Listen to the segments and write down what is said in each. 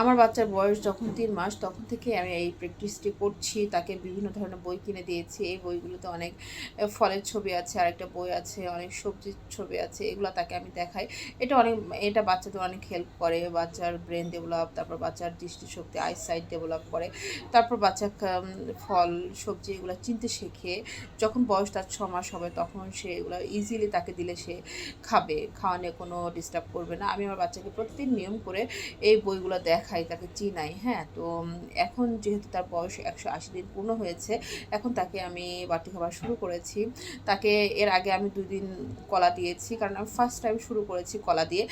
আমার বাচ্চার বয়স যখন তিন মাস, তখন থেকে আমি এই প্র্যাকটিসটি করছি। তাকে বিভিন্ন ধরনের বই কিনে দিয়েছি। এই বইগুলোতে অনেক ফলের ছবি আছে আর একটা বই আছে, অনেক সবজির ছবি আছে, এগুলো তাকে আমি দেখাই। এটা অনেক, এটা বাচ্চাদের অনেক হেল্প করে। বাচ্চার ব্রেন ডেভেলপ তারপর বাচ্চার দৃষ্টিশক্তি আইসাইট ডেভেলপ করে। তারপর বাচ্চা ফল, সবজি এগুলো চিনতে শেখে। যখন বয়স তার ছ মাস হবে, তখন সে এগুলো ইজিলি তাকে দিলে সে খাবে। খাওয়ানো কোনো ডিস্টার্ব করবে না। আমি আমার বাচ্চাকে প্রতিদিন নিয়ম করে এই বইগুলো দেখাই তাকে চিনাই হ্যাঁ? তো এখন যেহেতু তার বয়স একশো আশি দিন পূর্ণ হয়েছে, এখন তাকে আমি বাটি খাবার শুরু করেছি। তাকে এর আগে আমি দুই দিন কলা দিয়েছি, কারণ আমি ফার্স্ট টাইম শুরু করেছি কলা দিয়ে।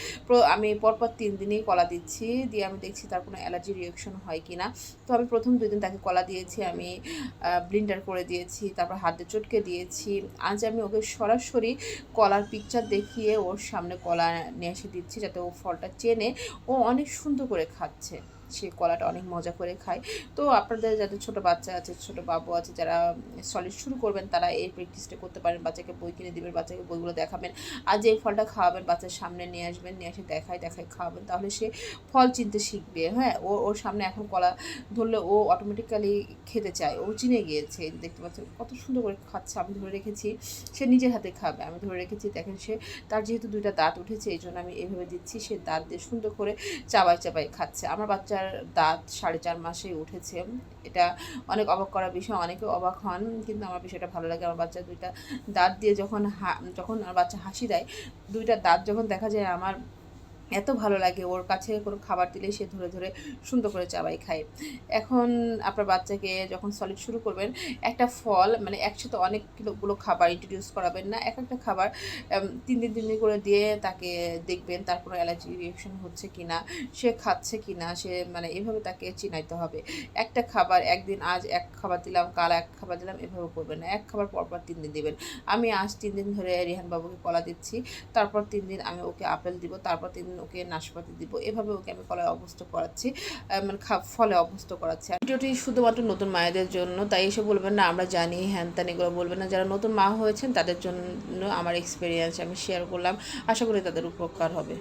আমি পরপর তিন দিনই কলা দিচ্ছি, দিয়ে আমি দেখছি তার কোনো অ্যালার্জি রিয়াকশন হয় কি না তো আমি প্রথম দুই দিন তাকে কলা দিয়েছি, আমি ব্লিন্ডার করে দিয়েছি, তারপর হাতে চটকে দিয়েছি। আজ আমি ওকে সরাসরি কলার পিকচার দেখিয়ে ওর সামনে কলা নিয়ে এসে দিচ্ছি, যাতে ও ফলটা চেনে। ও অনেক সুন্দর করে খাচ্ছে। To. সে কলাটা অনেক মজা করে খায়। তো আপনাদের যাদের ছোট বাচ্চা আছে, ছোট বাবু আছে, যারা সলিড শুরু করবেন, তারা এই প্র্যাকটিসটা করতে পারেন। বাচ্চাকে বই কিনে দিবেন, বাচ্চাকে বইগুলো দেখাবেন। আর যে ফলটা খাওয়াবেন, বাচ্চার সামনে নিয়ে আসবেন, নিয়ে এসে দেখায় দেখায় খাওয়াবেন, তাহলে সে ফল চিনতে শিখবে। হ্যাঁ ও, ওর সামনে এখন কলা ধরলে ও অটোমেটিক্যালি খেতে চায়। ও চিনে গিয়েছে দেখতে পাচ্ছেন, কত সুন্দর করে খাচ্ছে। আমি ধরে রেখেছি, সে নিজের হাতে খাবে। আমি ধরে রেখেছি, দেখেন সে, তার যেহেতু দুইটা দাঁত উঠেছে, এই জন্য আমি এভাবে দিচ্ছি। সে দাঁত দিয়ে সুন্দর করে চাবাই চাবাই খাচ্ছে। আমার বাচ্চার দাঁত, সাড়ে চার মাসেই উঠেছে। এটা অনেক অবাক করার বিষয়, অনেকে অবাক হন, কিন্তু আমার বিষয়টা ভালো লাগে। আমার বাচ্চা দুইটা দাঁত দিয়ে যখন হা- যখন আমার বাচ্চা হাসি দেয়, দুইটা দাঁত যখন দেখা যায় আমার এত ভালো লাগে ওর কাছে কোনো খাবার দিলেই সে ধরে ধরে সুন্দর করে চাবাই খায়। এখন আপনার বাচ্চাকে যখন সলিড শুরু করবেন, একটা ফল মানে একসাথে অনেকগুলো খাবার ইন্ট্রোডিউস করাবেন না, এক একটা খাবার তিন দিন তিন দিন করে দিয়ে তাকে দেখবেন তার কোনো অ্যালার্জি রিয়েকশন হচ্ছে কি না সে খাচ্ছে কি না সে মানে এভাবে তাকে চিনাইতে হবে। একটা খাবার একদিন আজ এক খাবার দিলাম, কাল এক খাবার দিলাম, এভাবে করবেন না। এক খাবার পরপর তিন দিন দেবেন। আমি আজ তিন দিন ধরে রিহান বাবুকে কলা দিচ্ছি, তারপর তিন দিন আমি ওকে আপেল দিব, তারপর তিন ওকে নাশপাতি দিব। এভাবে ওকে আমি ফলে অভ্যস্ত করাচ্ছি মানে ফলে অভ্যস্ত করাচ্ছি। ভিডিওটি শুধুমাত্র নতুন মায়েদের জন্য, তাই এসে বলবেন না, আমরা জানি, হ্যান ত্যান এগুলো বলবেন না। যারা নতুন মা হয়েছেন, তাদের জন্য আমার এক্সপিরিয়েন্স আমি শেয়ার করলাম। আশা করি তাদের উপকার হবে।